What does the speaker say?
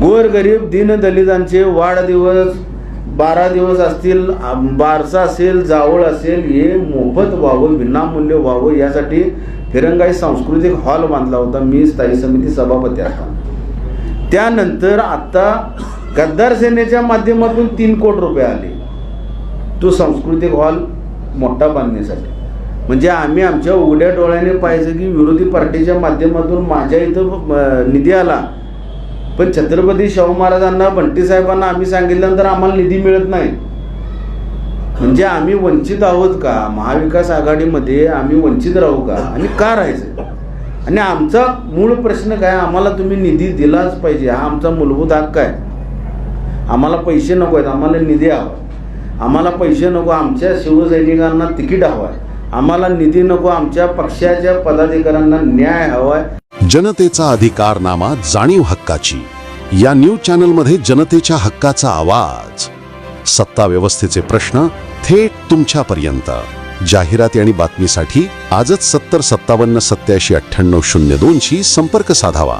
गोरगरीब दीनदलितांचे वाढदिवस बारा दिवस असतील बारसा असेल जावळ असेल हे मोफत व्हावं विनामूल्य व्हावं यासाठी फिरंगाई सांस्कृतिक हॉल बांधला होता मी स्थायी समिती सभापती असताना त्यानंतर आत्ता गद्दार सेनेच्या माध्यमातून तीन कोटी रुपये आले. तो सांस्कृतिक हॉल मोठा बांधण्यासाठी म्हणजे आम्ही आमच्या उघड्या डोळ्याने पाहिजे की विरोधी पार्टीच्या माध्यमातून माझ्या इथं निधी आला. पण छत्रपती शाहू महाराजांना बंटी साहेबांना आम्ही सांगितल्यानंतर आम्हाला निधी मिळत नाही. म्हणजे आम्ही वंचित आहोत का? महाविकास आघाडीमध्ये आम्ही वंचित राहू का? आणि का राहायचं? आणि आमचा मूळ प्रश्न काय? आम्हाला तुम्ही निधी दिलाच पाहिजे. हा आमचा मूलभूत हक्क आहे आम्हाला पैसे नको आहेत. आम्हाला निधी हवा आम्हाला पैसे नको. आमच्या शिवसैनिकांना तिकीट हवं आहे. आम्हाला निधी नको. आमच्या पक्षाच्या पदाधिकाऱ्यांना न्याय हवा आहे. जनतेचा अधिकारनामा जाणीव हक्काची. या न्यूज चॅनलमध्ये जनतेच्या हक्काचा आवाज. सत्ता व्यवस्थेचे प्रश्न थेट तुमच्यापर्यंत. जाहिराती आणि बातमीसाठी आजच सत्तर सत्तावन्न सत्याऐंशी अठ्ठ्याण्णव शून्य दोनशी संपर्क साधावा.